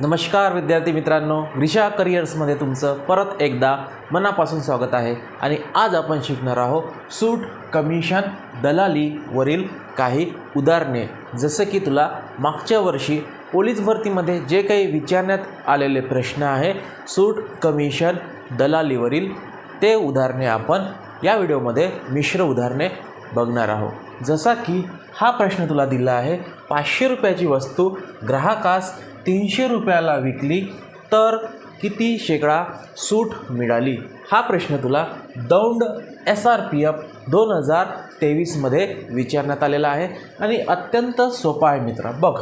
नमस्कार विद्यार्थी मित्रांनो ग्रिशा करिअर्समध्ये तुमचं परत एकदा मनापासून स्वागत आहे. आणि आज आपण शिकणार आहोत सूट कमिशन दलालीवरील काही उदाहरणे. जसं की तुला मागच्या वर्षी पोलीस भरतीमध्ये जे काही विचारण्यात आलेले प्रश्न आहे सूट कमिशन दलालीवरील ते उदाहरणे आपण या व्हिडिओमध्ये मिश्र उदाहरणे बघणार आहोत. जसा की हा प्रश्न तुला दिला आहे पाचशे रुपयाची वस्तू ग्राहकास तीनशे रुपयाला विकली तर किती शेकडा सूट मिळाली? हा प्रश्न तुला Daund S R P F दोन हजार तेवीसमध्ये विचारण्यात आलेला आहे आणि अत्यंत सोपा आहे मित्र. बघ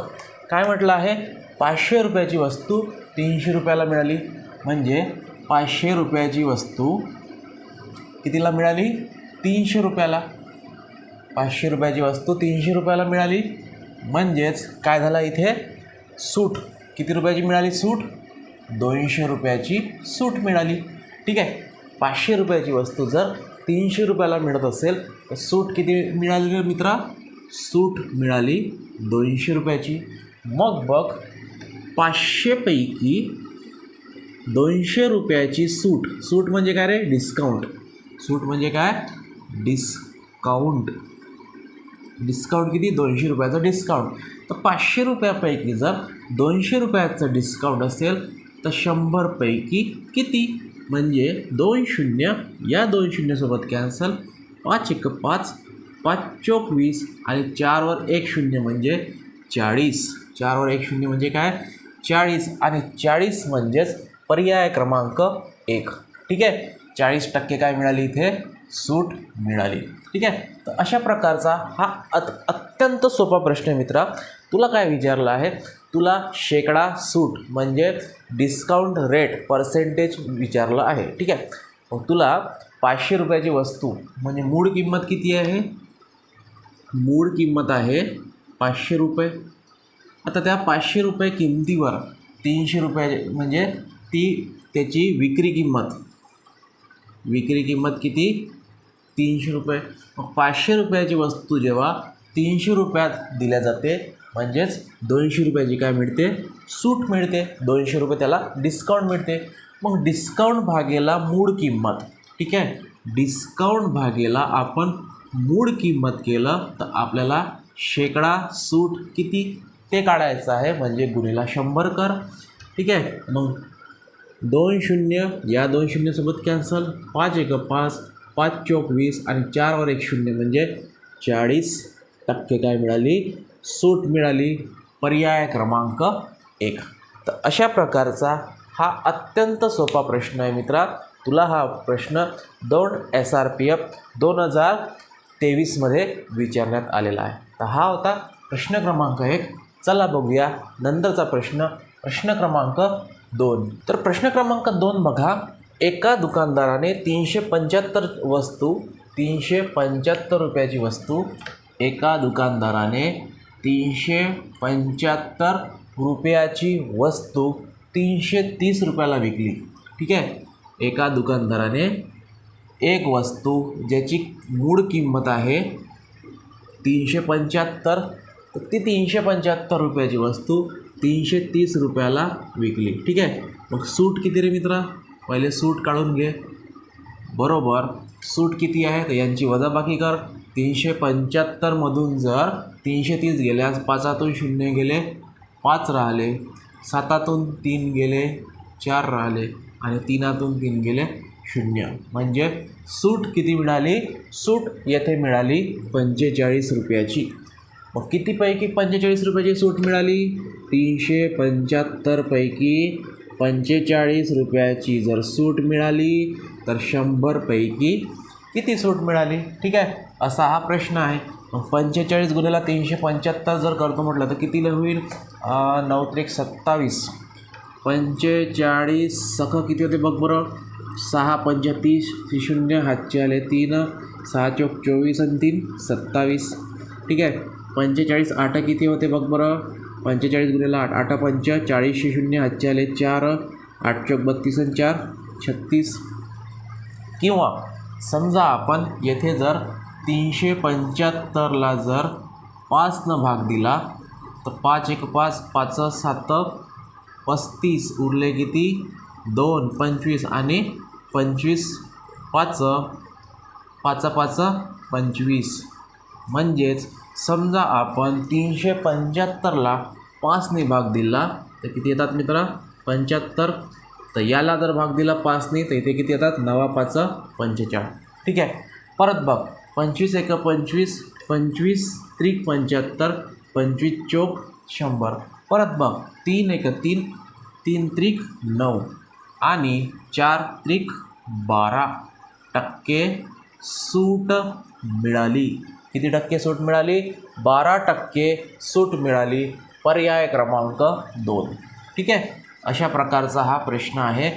काय म्हटलं आहे? पाचशे रुपयाची वस्तू तीनशे रुपयाला मिळाली. म्हणजे पाचशे रुपयाची वस्तू कितीला मिळाली? तीनशे रुपयाला. पाचशे रुपयाची वस्तू तीनशे रुपयाला मिळाली. म्हणजेच काय झालं इथे? सूट. किती रुपयाची मिळाली सूट? दोनशे रुपयाची सूट मिळाली. ठीक आहे? पाचशे रुपयाची वस्तू जर तीनशे रुपयाला मिळत असेल तर सूट किती मिळाली मित्रा? सूट मिळाली दोनशे रुपयाची. मग बघ पाचशेपैकी दोनशे रुपयाची सूट. सूट म्हणजे काय रे? डिस्काउंट सूट म्हणजे काय? डिस्काउंट डिस्काउंट किती? दोनशे रुपयाचं डिस्काउंट. तर पाचशे रुपयापैकी जर दोनशे रुपयाचं डिस्काउंट असेल तर शंभरपैकी किती? म्हणजे दोन शून्य. या दोन शून्यसोबत कॅन्सल पाच एक पाच पाच चोक वीस आणि चारवर एक शून्य म्हणजे चाळीस. चारवर एक शून्य म्हणजे काय? चाळीस आणि चाळीस म्हणजेच पर्याय क्रमांक एक. ठीक आहे? चाळीस टक्के काय मिळाली इथे? सूट मिळाली. ठीक आहे? तर अशा प्रकारचा हा अत अत्यंत सोपा प्रश्न आहे मित्रा. तुला काय विचारलं आहे? तुला शेकडा सूट म्हणजे डिस्काउंट रेट पर्सेंटेज विचारलं आहे. ठीक आहे? मग तुला पाचशे रुपयाची वस्तू म्हणजे मूळ किंमत किती आहे? मूळ किंमत आहे पाचशे रुपये. आता त्या पाचशे रुपये किमतीवर तीनशे रुपयाचे म्हणजे ती त्याची विक्री किंमत. विक्री किंमत किती? तीनशे रुपये. मग पाचशे रुपयाची वस्तू जेव्हा तीनशे रुपयात दिल्या जाते म्हणजेच दोनशे रुपयाची काय मिळते? सूट मिळते. दोनशे रुपये त्याला डिस्काउंट मिळते. मग डिस्काउंट भागेला मूळ किंमत. ठीक आहे? डिस्काउंट भागेला आपण मूळ किंमत केलं तर आपल्याला शेकडा सूट किती? ते काढायचं आहे म्हणजे गुन्हेला शंभर कर. ठीक आहे? मग दोन शून्य या दोन शून्यसोबत कॅन्सल पाच एक पाच पाच चौक वीस आणि चारवर एक शून्य म्हणजे चाळीस टक्के काय मिळाली? सूट मिळाली. पर्याय क्रमांक एक. तर अशा प्रकारचा हा अत्यंत सोपा प्रश्न आहे मित्रा तुला हा प्रश्न दोन एस आर पी एफ दोन हजार तेवीसमध्ये विचारण्यात आलेला आहे. तर हा होता प्रश्न क्रमांक एक. चला बघूया नंतरचा प्रश्न. प्रश्न क्रमांक दोन. तर प्रश्न क्रमांक दोन बघा. एका दुकानदाराने तीनशे पंच्याहत्तर वस्तू तीनशे पंच्याहत्तर रुपयाची वस्तू एका दुकानदाराने तीनशे पंच्याहत्तर रुपयाची वस्तू तीनशे तीस रुपयाला विकली. ठीक आहे? एका दुकानदाराने एक वस्तू ज्याची मूळ किंमत आहे तीनशे पंच्याहत्तर तर ती तीनशे पंच्याहत्तर रुपयाची वस्तू तीनशे तीस रुपयाला विकली. ठीक आहे? मग सूट किती रे मित्रा? पहिले सूट काढून घे. बरोबर सूट किती आहे? तर यांची वजाबाकी कर. तीनशे पंच्याहत्तरमधून जर तीनशे तीस गेल्यास पाचातून शून्य गेले पाच राहिले सातातून तीन गेले चार राहिले आणि तीनातून तीन गेले शून्य. म्हणजे सूट किती मिळाली? सूट येथे मिळाली पंचेचाळीस रुपयाची. मग कितीपैकी पंचेचाळीस रुपयाची सूट मिळाली? तीनशे पंच्याहत्तरपैकी पंचेचाळीस रुपयाची जर सूट मिळाली तर शंभरपैकी किती सूट मिळाली? ठीक आहे? असा हा प्रश्न आहे. मग पंचेचाळीस गुन्ह्याला तीनशे पंच्याहत्तर जर करतो म्हटलं तर कितीला होईल? नऊ त्रिक सत्तावीस. पंचेचाळीस सख किती होते बघ बरं? सहा पंचतीस शून्य हातचे आले तीन सहा चौक चोवीस आणि तीन सत्तावीस. ठीक आहे? पंचेचाळीस आठ किती होते बघ बरं? पंचेचाळीस गुणिले आठ आठ पंच चाळीसशे शून्य हातचे आले चार आठ चौक बत्तीस आणि चार छत्तीस. किंवा समजा आपण येथे जर तीनशे पंच्याहत्तरला जर पाचनं भाग दिला तर पाच एक पाच पाच सात पस्तीस उरले किती? दोन पंचवीस आणि पंचवीस पाच पाच पाच पंचवीस. म्हणजेच समजा आपण तीनशे पंच्याहत्तरला पाचने भाग दिला तर किती येतात मित्र? पंच्याहत्तर. तर याला जर भाग दिला पाचने तर इथे किती येतात? नवा पाच पंचेचाळीस ठीक आहे? परत बघ. पंचवीस एक पंचवीस पंचवीस त्रिक पंच्याहत्तर पंचवीस चोक शंभर. परत बघ. तीन एक तीन तीन त्रिक नऊ. आणि चार त्रिक बारा. टक्के सूट मिळाली. किती टक्के सूट मिळाली? बारा टक्के सूट मिळाली. पर्याय क्रमांक दोन. ठीक आहे? अशा प्रकारचा हा प्रश्न आहे.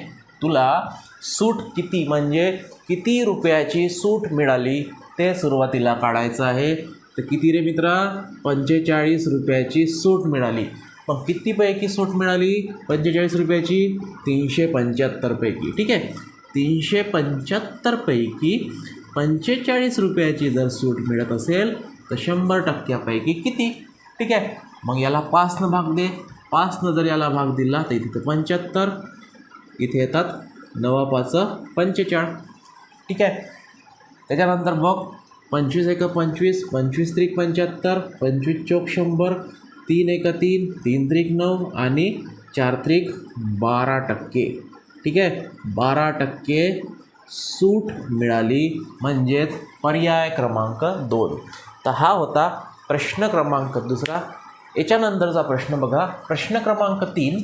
तुला सूट किती म्हणजे किती रुपयाची सूट मिळाली ते सुरुवातीला काढायचं आहे. तर किती रे मित्रा? पंचेचाळीस रुपयाची सूट मिळाली. मग कितीपैकी सूट मिळाली? पंचेचाळीस रुपयाची? तीनशे पंच्याहत्तरपैकी ठीक आहे? तीनशे पंच्याहत्तरपैकी पंचेचाळीस रुपयाची जर सूट मिळत असेल तर शंभर टक्क्यापैकी किती? ठीक आहे? मग याला पाचनं भाग दे. पाचनं जर याला भाग दिला तर इथे पंच्याहत्तर. इथे येतात नवा पाच पंचेचाळीस ठीक आहे? त्याच्यानंतर बघ पंचवीस एक पंचवीस पंचवीस त्रिक पंच्याहत्तर पंचवीस चौक शंभर तीन एक तीन तीन त्रिक नऊ आणि चार त्रिक बारा टक्के. ठीक आहे? बारा टक्के सूट मिळाली म्हणजेच पर्याय क्रमांक दोन. तर हा होता प्रश्न क्रमांक दुसरा. याच्यानंतरचा प्रश्न बघा. प्रश्न क्रमांक तीन.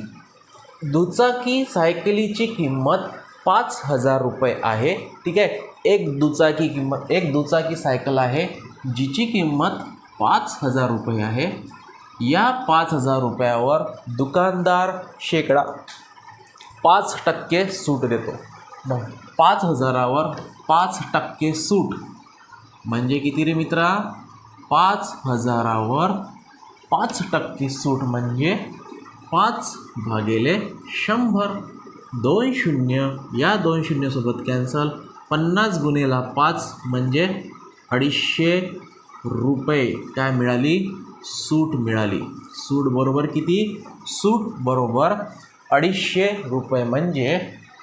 दुचाकी सायकलीची किंमत पाच हजार रुपये आहे. ठीक आहे? एक दुचाकी किंमत एक दुचाकी सायकल आहे जिची किंमत पाच हजार रुपये आहे. या पाच हजार रुपयावर दुकानदार शेकडा पाच टक्के सूट देतो. मग पाच हजारावर पाच टक्के सूट. म्हणजे किती रे मित्रा? पाच हजारावर पाच टक्के सूट म्हणजे पाच भागेले शंभर. दोन शून्य. या दोन शून्यसोबत कॅन्सल पन्नास गुन्हेला पाच म्हणजे अडीचशे रुपये. काय मिळाली? सूट मिळाली. सूट बरोबर किती? सूट बरोबर अडीचशे रुपये. म्हणजे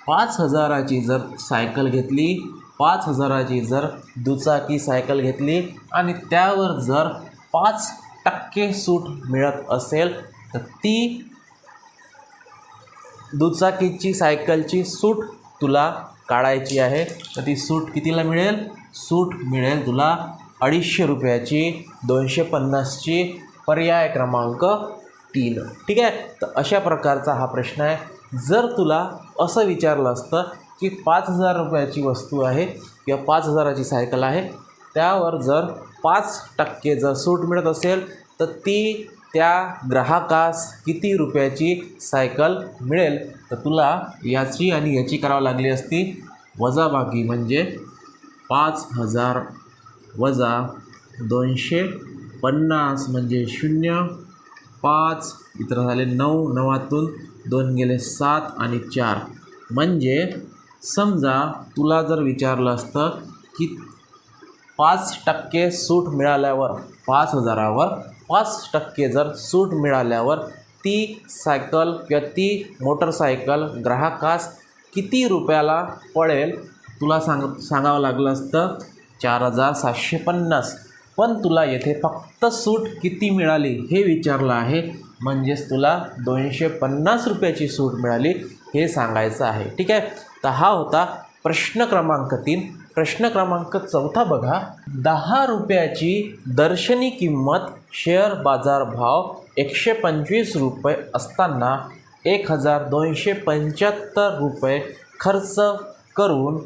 पाच हजाराची जर सायकल घेतली पाच हजाराची जर दुचाकी सायकल घेतली आणि त्यावर जर पाच टक्के सूट मिळत असेल तर ती दुचाकीची सायकलची सूट तुला काढायची आहे. तर ती सूट कितीला मिळेल? सूट मिळेल तुला अडीचशे रुपयाची दोनशे पन्नासची पर्याय क्रमांक तीन. ठीक आहे? तर अशा प्रकारचा हा प्रश्न आहे. जर तुला असं विचारलं असतं की पाच हजार रुपयाची वस्तू आहे किंवा पाच हजाराची सायकल आहे त्यावर जर पाच टक्के जर सूट मिळत असेल तर ती त्या ग्राहकास किती रुपयाची सायकल मिळेल? तर तुला याची आणि याची करावी लागली असती. वजाबाकी म्हणजे पाच हजार वजा दोनशे पन्नास म्हणजे शून्य. पाच इतर झाले नऊ. नवातून दोन गेले सात आणि चार. म्हणजे समजा तुला जर विचारलं असतं की पाच टक्के सूट मिळाल्यावर पाच हजारावर पाच टक्के जर सूट मिळाल्यावर ती सायकल किंवा ती मोटरसायकल ग्राहकास किती रुपयाला पडेल तुला सांग सांगावं लागलं असतं चार हजार सातशे पन्नास. पण तुला येथे फक्त सूट किती मिळाली हे विचारलं आहे. म्हणजेच तुला दोनशे पन्नास रुपयाची सूट मिळाली हे सांगायचं आहे. ठीक आहे? तर हा होता प्रश्न क्रमांक तीन. प्रश्न क्रमांक चौथा बघा. दहा रुपयाची दर्शनी किंमत शेअर बाजार भाव एकशे पंचवीस रुपये असताना एक हजार दोनशे पंच्याहत्तर रुपये खर्च करून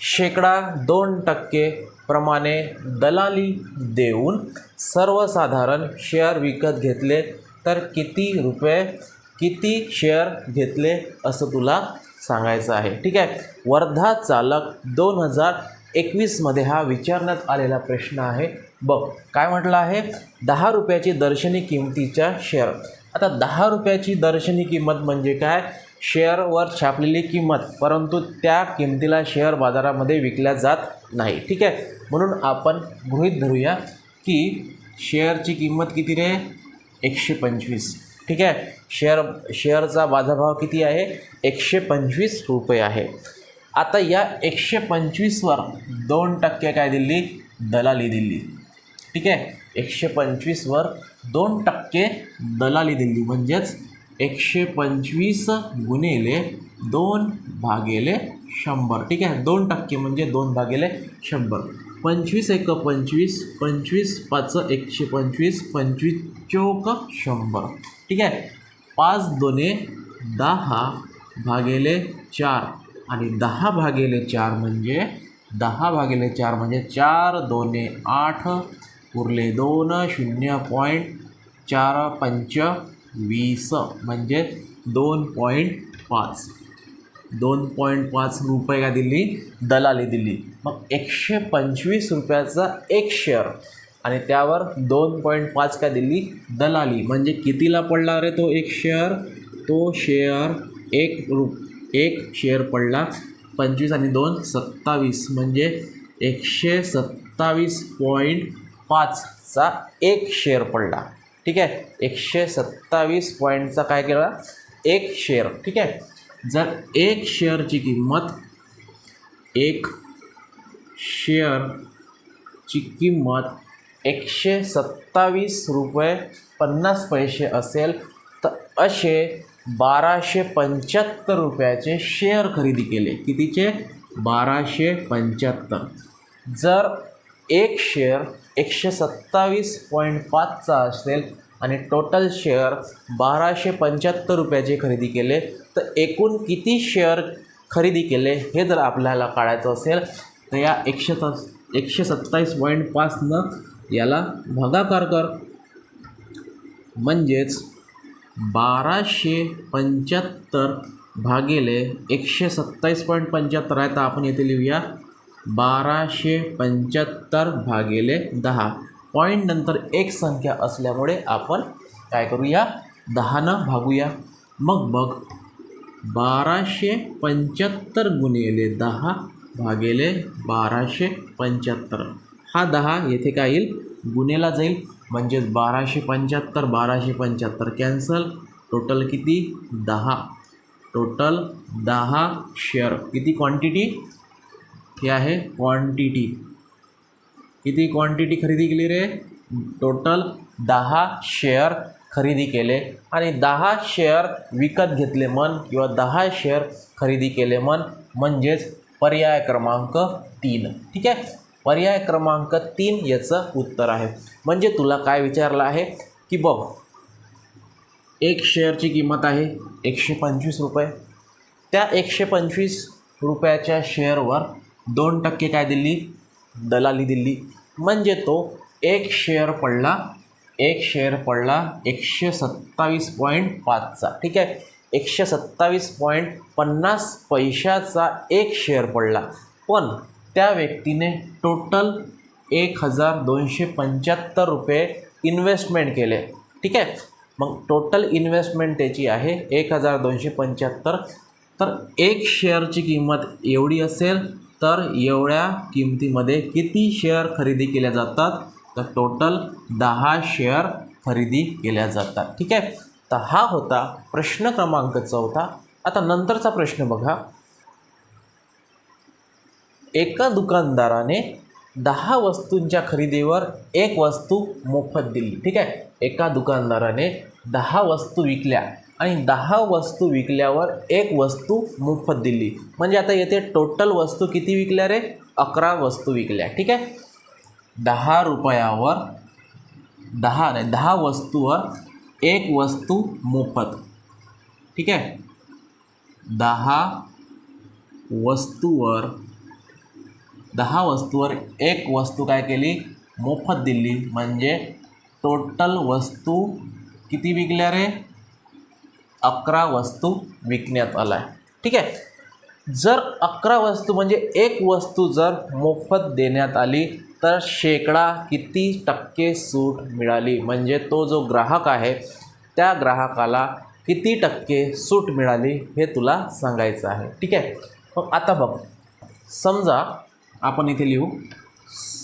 शेकडा दोन टक्के प्रमाणे दलाली देऊन सर्वसाधारण शेअर विकत घेतले. तर किती रुपये किती शेअर घेतले असं तुला सांगायचं आहे. ठीक आहे? वर्धा चालक दोन हजार एकवीसमध्ये हा विचारण्यात आलेला प्रश्न आहे. बघ काय म्हटलं आहे? दहा रुपयाची दर्शनी किमतीच्या शेअर आता दहा रुपयाची दर्शनी किंमत म्हणजे काय? शेअरवर छापलेली किंमत परंतु त्या किमतीला शेअर बाजारामध्ये विकल्या जात नाही. ठीक आहे? म्हणून आपण गृहीत धरूया की शेअरची किंमत किती रे? एकशे पंचवीस. ठीक आहे? शेअर शेअरचा बाजारभाव किती आहे? एकशे पंचवीस रुपये आहे. आता या एकशे पंचवीसवर दोन टक्के काय दिली? दलाली दिली. ठीक आहे? एकशे पंचवीसवर दोन टक्के दलाली दिली. म्हणजेच एकशे पंचवीस गुणिले दोन भागेले शंभर. ठीक आहे? दोन टक्के म्हणजे दोन भागेले शंभर. पंचवीस एक पंचवीस पंचवीस पाच एकशे पंचवीस पंचवीस चौक शंभर. ठीक आहे? पाच दोने दहा भागेले चार. आणि दहा भागेले चार म्हणजे दहा भागेले चार म्हणजे चार दोने आठ. उरले. दोन शून्य पॉईंट चार पंच वीस म्हणजे दोन पॉईंट पाच. दोन पॉईंट पाच रुपये का दिली दलाली दिली मग एकशे पंचवीस रुपयाचा एक शेअर आणि त्यावर दोन पॉईंट पाच का दिली दलाली. म्हणजे कितीला पडला रे तो एक शेअर तो शेअर एक रु एक शेअर पडला पंचवीस आणि दोन सत्तावीस. म्हणजे एकशे सत्तावीस पॉईंट पाचचा एक शेअर पडला. ठीक आहे? एकशे सत्तावीस पॉईंटचा काय केला? एक शेअर ठीक आहे? जर एक शेअरची किंमत एक शेअरची किंमत एकशे सत्तावीस रुपये पन्नास पैसे असेल तर असे बाराशे पंच्याहत्तर रुपयाचे शेअर खरेदी केले. कितीचे? बाराशे पंच्याहत्तर. जर एक शेअर एकशे सत्तावीस पॉईंट पाचचा असेल आणि टोटल शेअर बाराशे पंच्याहत्तर रुपयाचे खरेदी केले. तर एकूण किती शेअर खरेदी केले हे जर आपल्याला काढायचं असेल तर या एकशे तस एकशे सत्तावीस पॉईंट पाचनं याला भागाकार कर. म्हणजेच बाराशे पंच्याहत्तर भागिले एकशे सत्तावीस पॉईंट पंच्याहत्तर आहे. तर आपण येथे लिहूया. बाराशे पंच्याहत्तर भागिले दहा. पॉईंट नंतर एक संख्या असल्यामुळे आपण काय करूया? दहानं भागूया. मग बघ. बाराशे पंच्याहत्तर गुणिले दहा भागिले बाराशे पंच्याहत्तर. हा दहा येथे काय येईल? गुन्हेला जाईल. म्हणजेच बाराशे पंच्याहत्तर बाराशे पंच्याहत्तर कॅन्सल. टोटल किती? दहा. टोटल दहा शेअर किती क्वांटिटी हे आहे क्वांटिटी किती क्वांटिटी खरेदी केली रे? टोटल दहा शेअर खरेदी केले आणि दहा शेअर विकत घेतले मन किंवा दहा शेअर खरेदी केले मन म्हणजेच पर्याय क्रमांक तीन. ठीक आहे? पर्याय क्रमांक तीन याचं उत्तर आहे. म्हणजे तुला काय विचारलं आहे? की बघ एक शेअरची किंमत आहे एकशे पंचवीस रुपये. त्या एकशे पंचवीस रुपयाच्या शेअरवर दोन टक्के काय दिली दलाली दिली म्हणजे तो एक शेअर पडला एक शेअर पडला एकशे सत्तावीस पॉईंट पाचचा. ठीक आहे? एकशे सत्तावीस पॉईंट पन्नास पैशाचा एक शेअर पडला. पण त्या व्यक्तीने टोटल एक हजार दोनशे पंच्याहत्तर रुपये इन्व्हेस्टमेंट केले. ठीक आहे? मग टोटल इन्व्हेस्टमेंट त्याची आहे एक हजार दोनशे पंच्याहत्तर. तर एक शेअरची किंमत एवढी असेल तर एवढ्या किमतीमध्ये किती शेअर खरेदी केल्या जातात? तर टोटल दहा शेअर खरेदी केल्या जातात. ठीक आहे? तर हा होता प्रश्न क्रमांक चौथा. आता नंतरचा प्रश्न बघा. एका दुकानदाराने दहा वस्तूंच्या खरेदीवर एक वस्तू मोफत दिली. ठीक आहे? एका दुकानदाराने दहा वस्तू विकल्या. आणि दहा वस्तू विकल्यावर एक वस्तू मोफत दिली. म्हणजे आता येथे टोटल वस्तू किती विकल्या रे? अकरा वस्तू विकल्या. ठीक आहे? दहा रुपयावर दहा नाही दहा वस्तूवर एक वस्तू मोफत. ठीक आहे? दहा वस्तूवर दहा वस्तूवर एक वस्तू काय केली? मोफत दिली. म्हणजे टोटल वस्तू किती विकल्या रे? अकरा वस्तू विकण्यात आला आहे ठीक आहे? जर अकरा वस्तू म्हणजे एक वस्तू जर मोफत देण्यात आली तर शेकडा किती टक्के सूट मिळाली? म्हणजे तो जो ग्राहक आहे त्या ग्राहकाला किती टक्के सूट मिळाली हे तुला सांगायचं आहे. ठीक आहे? मग आता बघ. समजा आपण इथे लिहू.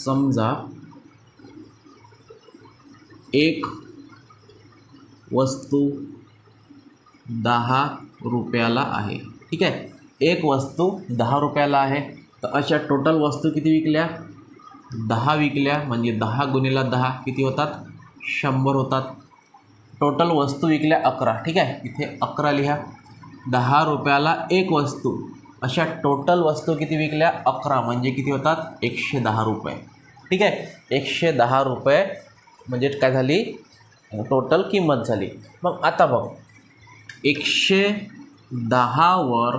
समजा एक वस्तू दहा रुपयाला आहे. ठीक आहे? एक वस्तू दहा रुपयाला आहे. तर अशा टोटल वस्तू किती विकल्या? दहा विकल्या म्हणजे दहा गुणिला दहा किती होतात? शंभर होतात. टोटल वस्तू विकल्या अकरा. ठीक आहे? इथे अकरा लिहा. दहा रुपयाला एक वस्तू. अशा टोटल वस्तू किती विकल्या? अकरा. म्हणजे किती होतात? एकशे दहा रुपये. ठीक आहे? एकशे दहा रुपये म्हणजे काय झाली? टोटल किंमत झाली. मग आता बघ. एकशे दहावर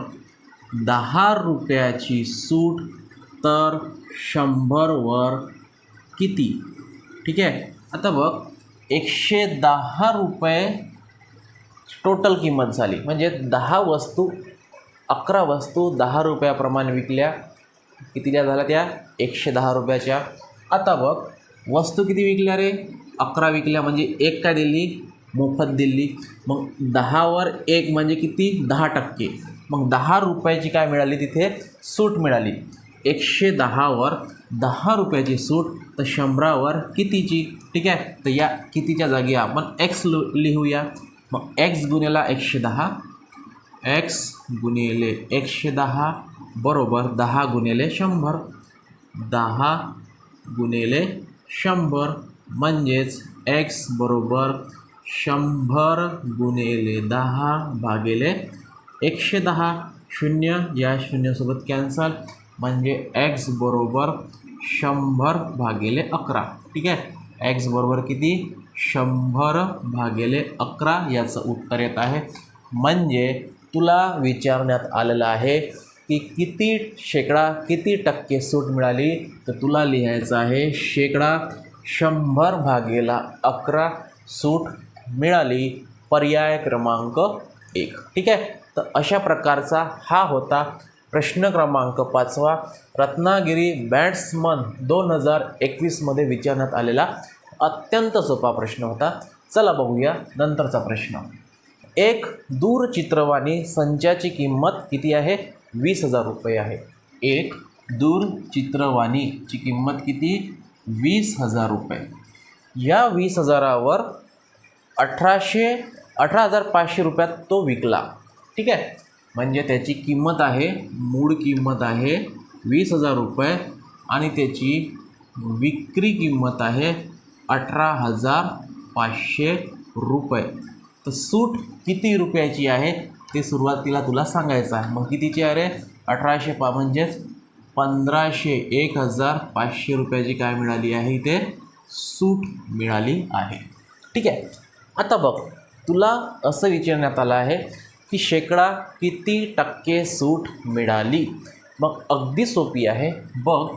दहा रुपयाची सूट तर शंभरवर किती? ठीक आहे? आता बघ एकशे दहा रुपये टोटल किंमत झाली. म्हणजे दहा वस्तू अकरा वस्तू दहा रुपयाप्रमाणे विकल्या. कितीच्या झाल्या त्या? एकशे दहा रुपयाच्या. आता बघ वस्तू किती विकल्या रे? अकरा विकल्या. म्हणजे एक काय दिली? मोफत दिली मग दहावर एक म्हणजे किती? दहा टक्के. मग दहा रुपयाची काय मिळाली? तिथे सूट मिळाली. एकशे दहावर दहा रुपयाची सूट तर शंभरावर कितीची? ठीक आहे? तर या कितीच्या जागी आपण एक्स लिहूया. मग एक्स गुन्हेला एकशे दहा. एक्स गुणिले एकशे दहा बरोबर दहा गुणेले शंभर. दहा गुणिले शंभर म्हणजेच एक्स बरोबर शंभर गुणिले दहा भागिले एकशे दहा. शून्य या शून्यसोबत कॅन्सल म्हणजे एक्स बरोबर शंभर भागिले अकरा. ठीक आहे? एक्स बरोबर किती? शंभर भागिले अकरा याचं उत्तर येत आहे. म्हणजे तुला विचारण्यात आलेलं आहे की किती शेकडा किती टक्के सूट मिळाली? तर तुला लिहायचं आहे शेकडा शंभर भागेला अकरा सूट मिळाली पर्याय क्रमांक एक. ठीक आहे? तर अशा प्रकारचा हा होता प्रश्न क्रमांक पाचवा. रत्नागिरी बॅट्समन दोन हजार एकवीसमध्ये विचारण्यात आलेला अत्यंत सोपा प्रश्न होता. चला बघूया नंतरचा प्रश्न. एक दूरचित्रवाणी संचाची किंमत किती आहे? वीस हजार रुपये आहे. एक दूरचित्रवाणीची किंमत किती? वीस हजार रुपये. या वीस हजारावर अठराशे अठरा हजार पाचशे रुपयात तो विकला. ठीक आहे? म्हणजे त्याची किंमत आहे मूळ किंमत आहे वीस हजार रुपये आणि त्याची विक्री किंमत आहे अठरा हजार पाचशे रुपये. तर सूट किती रुपयाची आहे ते सुरुवातीला तुला सांगायचं आहे. मग कितीची आहे रे? अठराशे पा म्हणजेच पंधराशे एक हजार पाचशे रुपयाची काय मिळाली आहे? इथे सूट मिळाली आहे. ठीक आहे? आता बघ तुला असं विचारण्यात आलं आहे की शेकडा किती टक्के सूट मिळाली? मग अगदी सोपी आहे. बघ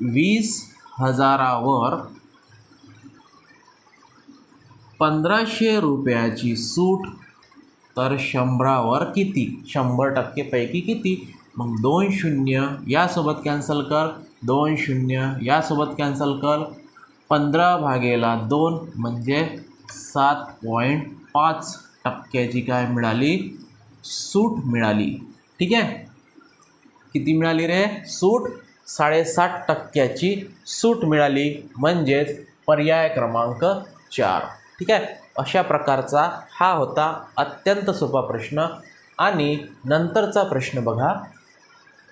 वीस हजारावर पंधराशे रुपयाची सूट तर शंभरावर किती? शंभर टक्केपैकी किती? मग दोन शून्य यासोबत कॅन्सल कर. दोन शून्य यासोबत कॅन्सल कर. पंधरा भागेला दोन म्हणजे सात पॉईंट पाच टक्क्याची काय मिळाली? सूट मिळाली. ठीक आहे? किती मिळाली रे? सूट? साडेसात टक्क्याची सूट मिळाली. म्हणजेच पर्याय क्रमांक चार. ठीक आहे? अशा प्रकारचा हा होता अत्यंत सोपा प्रश्न. आणि नंतरचा प्रश्न बघा.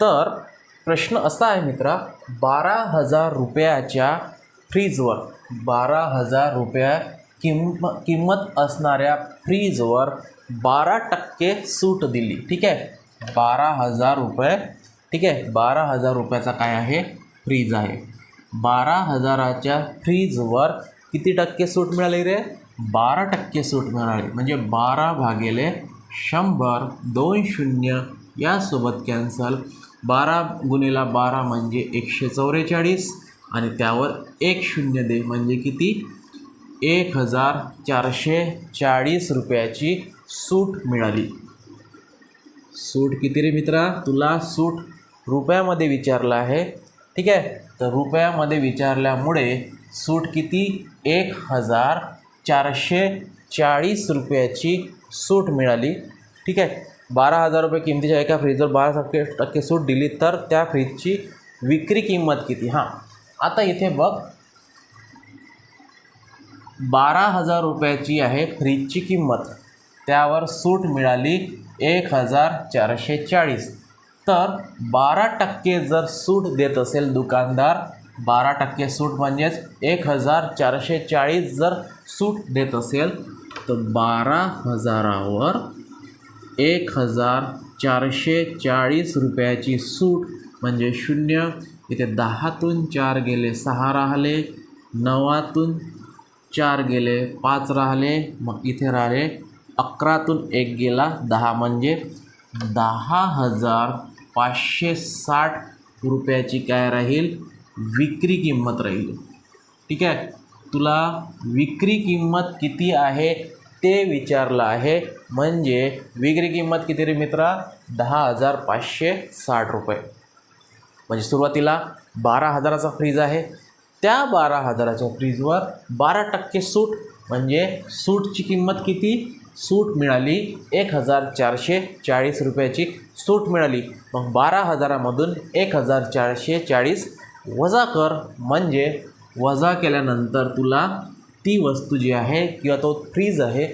तर प्रश्न असा आहे मित्रा बारा हजार रुपयाच्या फ्रीजवर बारा हजार रुपया किंम किंमत असणाऱ्या फ्रीजवर बारा टक्के सूट दिली ठीक आहे? बारा हजार रुपये ठीक आहे? बारा हजार रुपयाचा काय आहे? फ्रीज आहे. बारा हजाराच्या फ्रीजवर किती टक्के सूट मिळाली रे? बारा टक्के सूट मिळाली. म्हणजे बारा भागेले शंभर दोन शून्य यासोबत कॅन्सल बारा गुणिला बारा म्हणजे एकशे चौवेचाळीस आणि त्यावर एक शून्य दे म्हणजे किती? एक हजार चारशे चाळीस रुपयाची सूट मिळाली. सूट किती रे मित्रा? तुला सूट रुपयामध्ये विचारलं आहे. ठीक आहे? तर रुपयामध्ये विचारल्यामुळे सूट किती? एक हजार चारशे चाळीस रुपयाची सूट मिळाली. ठीक आहे? बारा हजार रुपये किमतीच्या एका फ्रीजवर बारा टक्के टक्के सूट दिली तर त्या फ्रीजची विक्री किंमत किती? हां. आता इथे बघ. बारा हजार रुपयाची आहे फ्रीजची किंमत. त्यावर सूट मिळाली एक हजार चारशे चाळीस. तर बारा टक्के जर सूट देत असेल दुकानदार बारा टक्के सूट म्हणजेच एक हजार चारशे चाळीस जर सूट देत असेल तर बारा हजारावर एक हजार चारशे चाळीस रुपयाची सूट म्हणजे शून्य. इथे दहातून चार गेले सहा राहिले नवातून चार गेले पाच राहिले मग इथे राहिले. अकरातून एक गेला दहा म्हणजे दहा हजार पाचशे साठ रुपयाची काय राहील? विक्री किंमत राहील. ठीक आहे? तुला विक्री किंमत किती आहे ते विचारलं आहे. म्हणजे विक्री किंमत किती रे मित्रा? दहा हजार पाचशे साठ रुपये. म्हणजे सुरुवातीला बारा हजाराचा फ्रीज आहे. त्या बारा हजाराच्या फ्रीजवर बारा टक्के सूट म्हणजे सूटची किंमत किती? सूट मिळाली एक हजार चारशे चाळीस रुपयाची सूट मिळाली. मग बारा हजारामधून एक हजार चारशे चाळीस वजा कर. म्हणजे वजा केल्यानंतर तुला ती वस्तू जी आहे किंवा तो फ्रीज आहे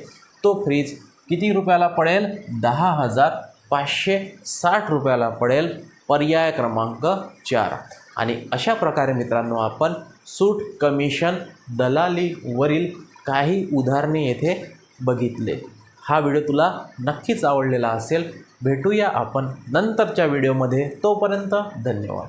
तो फ्रीज किती रुपयाला पडेल? दहा हजार पाचशे साठ रुपयाला पडेल. पर्याय क्रमांक चार. आणि अशा प्रकारे मित्रांनो आपण सूट कमिशन दलालीवरील काही उदाहरणे येथे बघितले. हा व्हिडिओ तुला नक्कीच आवडलेला असेल. भेटूया आपण नंतरच्या व्हिडिओमध्ये. तोपर्यंत धन्यवाद.